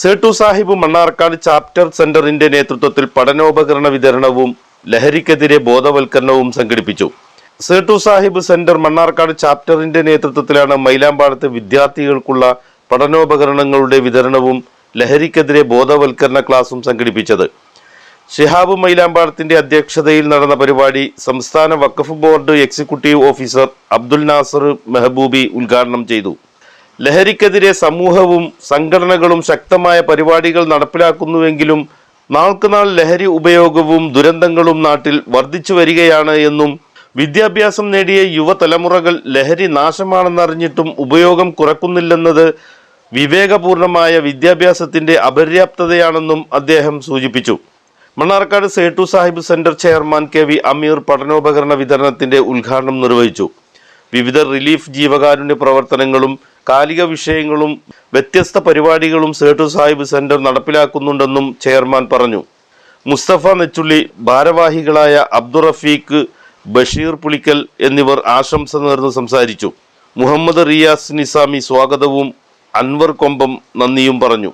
സേട്ടു Sahib Mannarkkad chapter സെന്ററിന്റെ നേതൃത്വത്തിൽ പഠനോപകരണ വിതരണവും ലഹരിക്കെതിരെ ബോധവൽക്കരണവും സംഘടിപ്പിച്ചു. സേട്ടു സാഹിബ് സെന്റർ മണ്ണാർക്കാട് ചാപ്റ്ററിന്റെ നേതൃത്വത്തിലാണ് മൈലാമ്പാടത്ത് വിദ്യാർത്ഥികൾക്കുള്ള പഠനോപകരണങ്ങളുടെ വിതരണവും ലഹരിക്കെതിരെ ബോധവൽക്കരണ ക്ലാസും സംഘടിപ്പിച്ചത്. ഷിഹാബ് മൈലാമ്പാടത്തിന്റെ അധ്യക്ഷതയിൽ നടന്ന പരിപാടി സംസ്ഥാന Waqf board executive officer Abdul Nasar Mehboobi ഉദ്ഘാടനം ചെയ്തു. ലഹരിക്കെതിരെ സമൂഹവും സംഘടനകളും ശക്തമായ പരിപാടികൾ നടപ്പിലാക്കുന്നുവെങ്കിലും നാൾക്കുനാൾ ലഹരി ഉപയോഗവും ദുരന്തങ്ങളും നാട്ടിൽ വർദ്ധിച്ചു വരികയാണ് എന്നും വിദ്യാഭ്യാസം നേടിയ യുവതലമുറകൾ ലഹരി നാശമാണെന്നറിഞ്ഞിട്ടും ഉപയോഗം കുറക്കുന്നില്ലെന്നത് വിവേകപൂർണമായ വിദ്യാഭ്യാസത്തിന്റെ അപര്യാപ്തതയാണെന്നും അദ്ദേഹം സൂചിപ്പിച്ചു. Mannarkkad Sait Sahib centre chairman K V Ameer പഠനോപകരണ വിതരണത്തിന്റെ ഉദ്ഘാടനം നിർവഹിച്ചു. വിവിധ റിലീഫ് ജീവകാരുണ്യ പ്രവർത്തനങ്ങളും കാലിക വിഷയങ്ങളും വ്യത്യസ്ത പരിപാടികളും സേട്ടു സാഹിബ് സെന്റർ നടപ്പിലാക്കുന്നുണ്ടെന്നും ചെയർമാൻ പറഞ്ഞു. മുസ്തഫ നെച്ചുള്ളി ഭാരവാഹികളായ അബ്ദുറഫീഖ് ബഷീർ പുളിക്കൽ എന്നിവർ ആശംസ നേർന്ന് സംസാരിച്ചു. മുഹമ്മദ് റിയാസ് നിസാമി സ്വാഗതവും അൻവർ കൊമ്പം നന്ദിയും പറഞ്ഞു.